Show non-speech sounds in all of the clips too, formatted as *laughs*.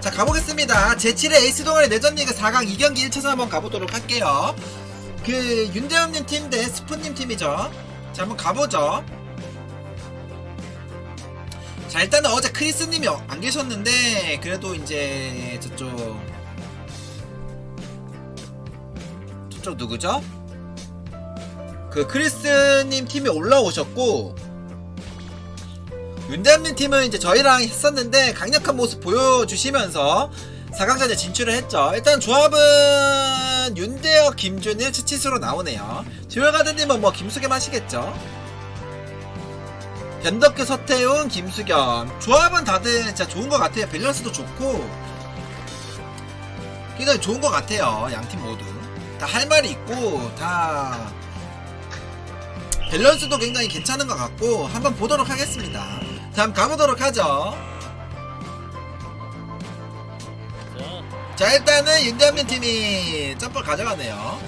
자 가보겠습니다. 제7회 에이스 동아리 내전 리그 4강 2경기 1차전 한번 가보도록 할게요. 그 윤대현님 팀 대 스푼님 팀이죠. 자 한번 가보죠. 자 일단은 어제 크리스님이 어- 안 계셨는데 그래도 이제 저쪽 저쪽 누구죠? 그 크리스님 팀이 올라오셨고 윤대한민 팀은 이제 저희랑 했었는데 강력한 모습 보여주시면서 4강전에 진출을 했죠. 일단 조합은 윤대어, 김준일, 치치수로 나오네요. 듀얼가드님은 뭐 김수겸 하시겠죠. 변덕규, 서태훈, 김수겸. 조합은 다들 진짜 좋은 것 같아요. 밸런스도 좋고 굉장히 좋은 것 같아요. 양 팀 모두 다 할 말이 있고 다 밸런스도 굉장히 괜찮은 것 같고 한번 보도록 하겠습니다. 다음 가보도록 하죠. 자 일단은 윤대한민 팀이 점프를 가져가네요.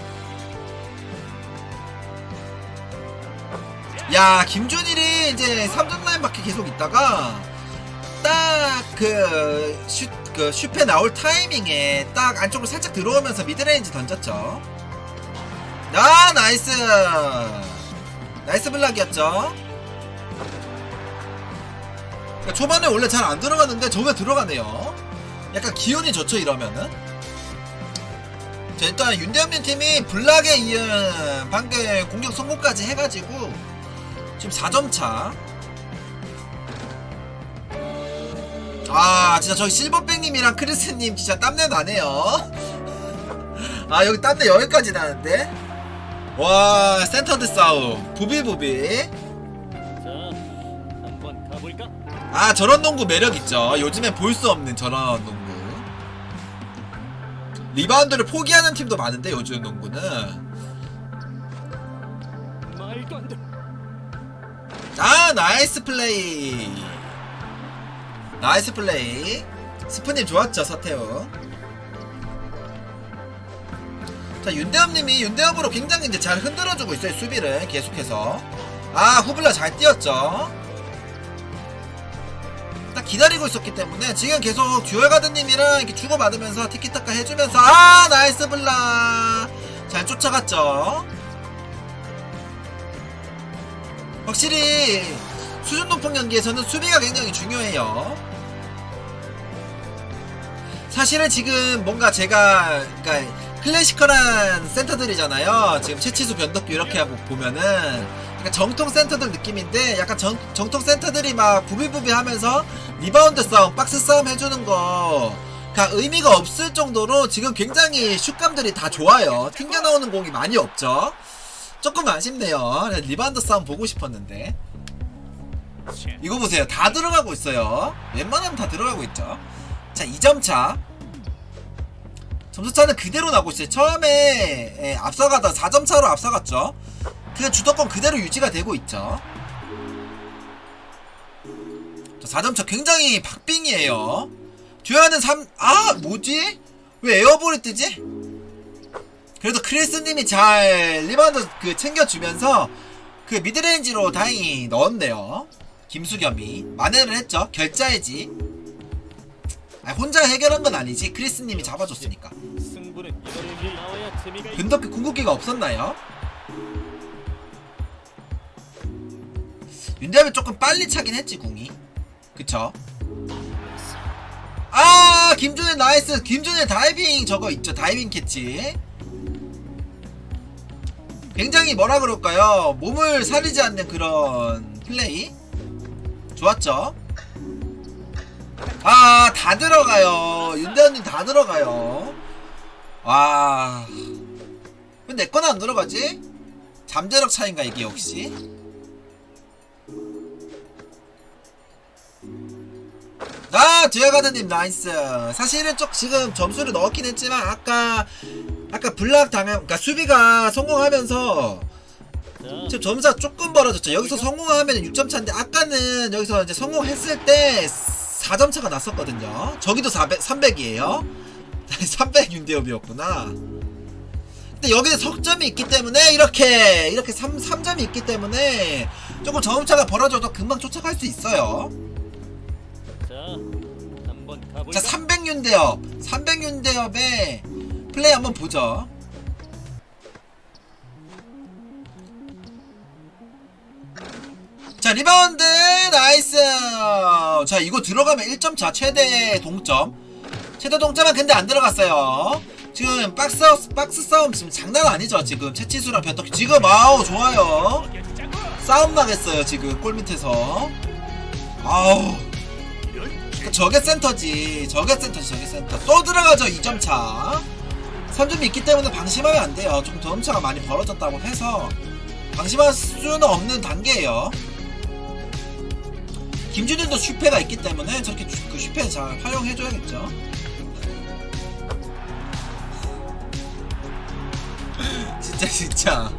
야 김준일이 이제 3점 라인 밖에 계속 있다가 딱그 슛, 그 슈페 나올 타이밍에 딱 안쪽으로 살짝 들어오면서 미드레인지 던졌죠. 아 나이스 나이스 블락이었죠. 그러니까 초반에 원래 잘 안 들어갔는데 저게 들어가네요. 약간 기운이 좋죠 이러면은. 자 일단 윤대현민 팀이 블락에 이은 방금 공격 성공까지 해가지고 지금 4점 차. 아 진짜 저기 실버백님이랑 크리스님 진짜 땀내 나네요. *laughs* 아 여기 땀내 여기까지 나는데. 와 센터드 싸움 부비부비. 자, 한번 가볼까? 아 저런 농구 매력 있죠. 요즘엔 볼 수 없는 저런 농구. 리바운드를 포기하는 팀도 많은데 요즘 농구는. 말도 안 돼. 아 나이스 플레이. 나이스 플레이. 스프님 좋았죠 서태웅. 자 윤대엽님이 윤대엽으로 굉장히 이제 잘 흔들어주고 있어요 수비를 계속해서. 아 후블라 잘 뛰었죠. 딱 기다리고 있었기 때문에 지금 계속 듀얼가드님이랑 이렇게 주고받으면서 티키타카 해주면서 아 나이스 블라 잘 쫓아갔죠 확실히 수준 높은 경기에서는 수비가 굉장히 중요해요 사실은 지금 뭔가 제가 그러니까 클래시컬한 센터들이잖아요 지금 채치수 변덕규 이렇게 하고 보면은 약간 정통 센터들 느낌인데 약간 정, 정통 센터들이 막 부비부비 하면서 리바운드 싸움, 박스 싸움 해주는 거 가 의미가 없을 정도로 지금 굉장히 슛감들이 다 좋아요. 튕겨 나오는 공이 많이 없죠. 조금 아쉽네요. 리바운드 싸움 보고 싶었는데 이거 보세요. 다 들어가고 있어요. 웬만하면 다 들어가고 있죠. 자, 2점 차. 점수차는 그대로 나고 있어요. 처음에 예, 앞서가다 4점 차로 앞서갔죠. 그 주도권 그대로 유지가 되고 있죠. 자, 4점 차 굉장히 박빙이에요. 듀아는 3, 아, 뭐지? 왜 에어볼이 뜨지? 그래도 크리스님이 잘 리바운드 그 챙겨주면서 그 미드레인지로 다행히 넣었네요. 김수겸이. 만회를 했죠. 결자해지. 아, 혼자 해결한 건 아니지. 크리스님이 잡아줬으니까. 근덕기 궁극기가 없었나요? 윤대하면 조금 빨리 차긴 했지 궁이 그쵸? 아 김준일 나이스 김준일 다이빙 저거 있죠 다이빙 캐치 굉장히 뭐라 그럴까요 몸을 사리지 않는 그런 플레이 좋았죠 아 다 들어가요 윤대현님 다 들어가요 와. 왜내 거는 안 들어가지? 잠재력 차인가 이게 역시? 아 듀얼가드님 나이스 사실은 쪽 지금 점수를 넣었긴 했지만 아까 아까 블락 당한 그러니까 수비가 성공하면서 자, 지금 점수가 조금 벌어졌죠 여기서 성공하면 6점 차인데 아까는 여기서 이제 성공했을 때 4점 차가 났었거든요. 저기도 400, 300이에요. 300 윤대엽이었구나. 근데 여기는 석점이 있기 때문에 이렇게 이렇게 3, 3점이 있기 때문에 조금 점차가 벌어져도 금방 쫓아갈 수 있어요. 자, 한번 가볼까? 자 300윤대엽. 300윤대엽의 플레이 한번 보죠 자 리바운드! 나이스! 자 이거 들어가면 1점 차 최대 동점. 최대 동점은 근데 안 들어갔어요. 지금 박스 박스 싸움 지금 장난 아니죠 지금? 채치수랑 변덕 지금 아우 좋아요. 싸움 나겠어요 지금 골 밑에서. 아우. 그 저게 센터지. 저게 센터지 저게 센터. 또 들어가죠 2점 차. 3점이 있기 때문에 방심하면 안 돼요. 좀 덤차가 많이 벌어졌다고 해서. 방심할 수는 없는 단계예요 김준일도 슈페가 있기 때문에 저렇게 주- 그 슈페 잘 활용해줘야겠죠. *laughs* 진짜 진짜.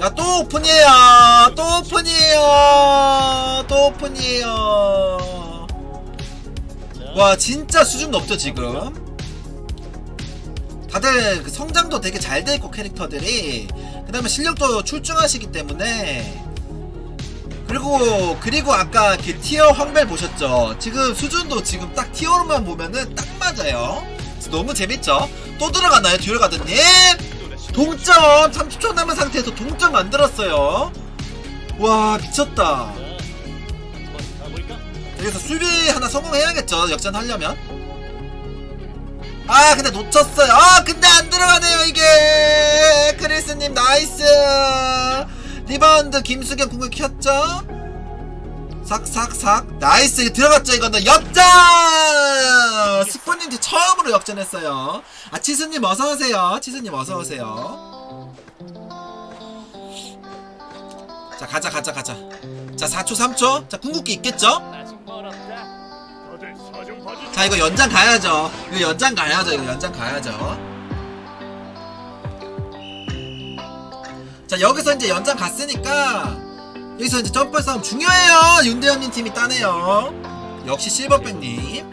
야 또 오픈이에요. 또 오픈이에요. 또 오픈이에요. 자, 와 진짜 수준 높죠 지금 다들 그 성장도 되게 잘 돼 있고 캐릭터들이. 그 다음에 실력도 출중하시기 때문에. 그리고 그리고 아까 그 티어 황벨 보셨죠? 지금 수준도 지금 딱 티어로만 보면은 딱 맞아요. 너무 재밌죠? 또 들어가나요 듀얼 가드님? 동점! 30초 남은 상태에서 동점 만들었어요. 와 미쳤다? 여기서 수비 하나 성공해야겠죠 역전하려면 아 근데 놓쳤어요. 아 근데 안 들어가네요 이게. 크리스님 나이스. 리바운드 김수경 공을 켰죠? 삭삭삭. 나이스. 들어갔죠 이거는. 역전! 스포님도 처음으로 역전했어요. 아 치스님 어서오세요. 치스님 어서오세요. 자 가자 가자 가자. 자 4초 3초. 자 궁극기 있겠죠 자 이거 연장 가야죠 이거 연장 가야죠 이거 연장 가야죠 자 여기서 이제 연장 갔으니까 여기서 이제 점프 싸움 중요해요 윤대현님 팀이 따네요 역시 실버백님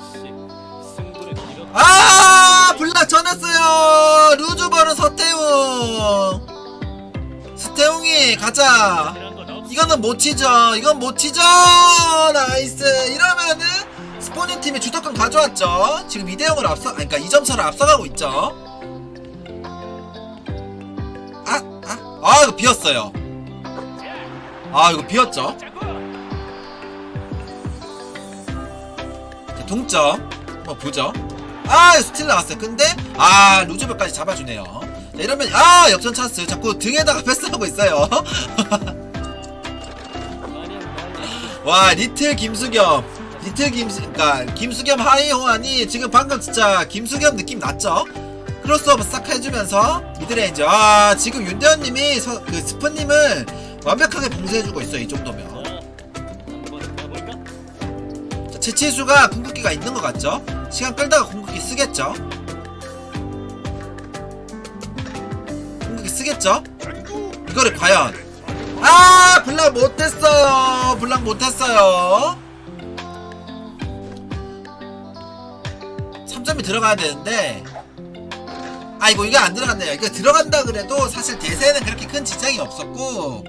아 블락 전했어요 루즈버는 서태웅 서태웅이 가자. 이거는 못 치죠. 이건 못 치죠. 나이스. 이러면은 스포닝 팀이 주도권 가져왔죠. 지금 2대 0으로 앞서, 아니, 그러니까 2점 차로 앞서가고 있죠. 아, 아, 아, 이거 비었어요. 아, 이거 비었죠. 자, 동점. 한번 보죠. 아, 스틸 나왔어요. 근데, 아, 루즈벨까지 잡아주네요. 자, 이러면, 아, 역전 찬스. 자꾸 등에다가 *laughs* 패스하고 있어요. *laughs* 와 리틀 김수겸 리틀 김수 그니까 김수겸 하이호환이 지금 방금 진짜 김수겸 느낌 났죠? 크로스오버 싹 해주면서 미드레인지 아 지금 윤대현님이 서- 그 스프님을 완벽하게 봉쇄해주고 있어요 이 정도면? 자, 제치수가 궁극기가 있는 것 같죠? 시간 끌다가 궁극기 쓰겠죠? 궁극기 쓰겠죠? 이거를 과연 아 블락 못했어요 블락 못했어요 3점이 들어가야 되는데 아 이거 이게 안 들어갔네요. 이거 들어간다 그래도 사실 대세는 그렇게 큰 지장이 없었고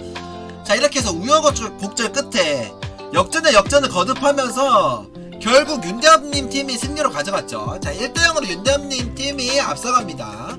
자 이렇게 해서 우여곡절 끝에 역전에 역전을 거듭하면서 결국 윤대엽님 팀이 승리로 가져갔죠. 자 1대0으로 윤대엽님 팀이 앞서갑니다